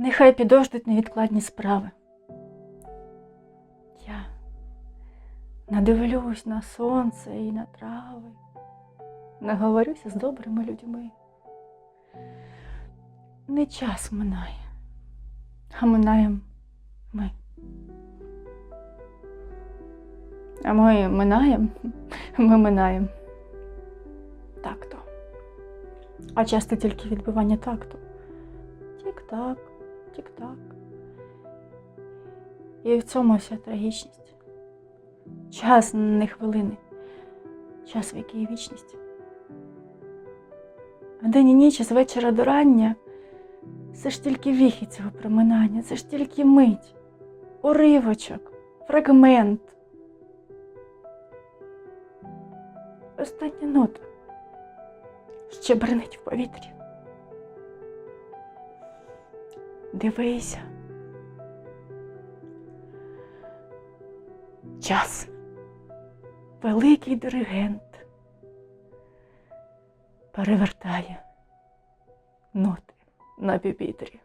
Нехай підождуть невідкладні справи. Я надивлюсь на сонце і на трави, наговорюся з добрими людьми. Не час минає, а минаєм ми. А ми минаєм, ми минаєм такту. А часто тільки відбивання такту. Тік-так, тік-так. І в цьому вся трагічність. Час не хвилини, час віки і вічність. А день і ніч з вечора до рання це ж тільки віхи цього проминання, це ж тільки мить, уривочок, фрагмент. Остання нота ще бренить в повітрі. Дивися. Час. Великий диригент перевертає ноти на піпітрі.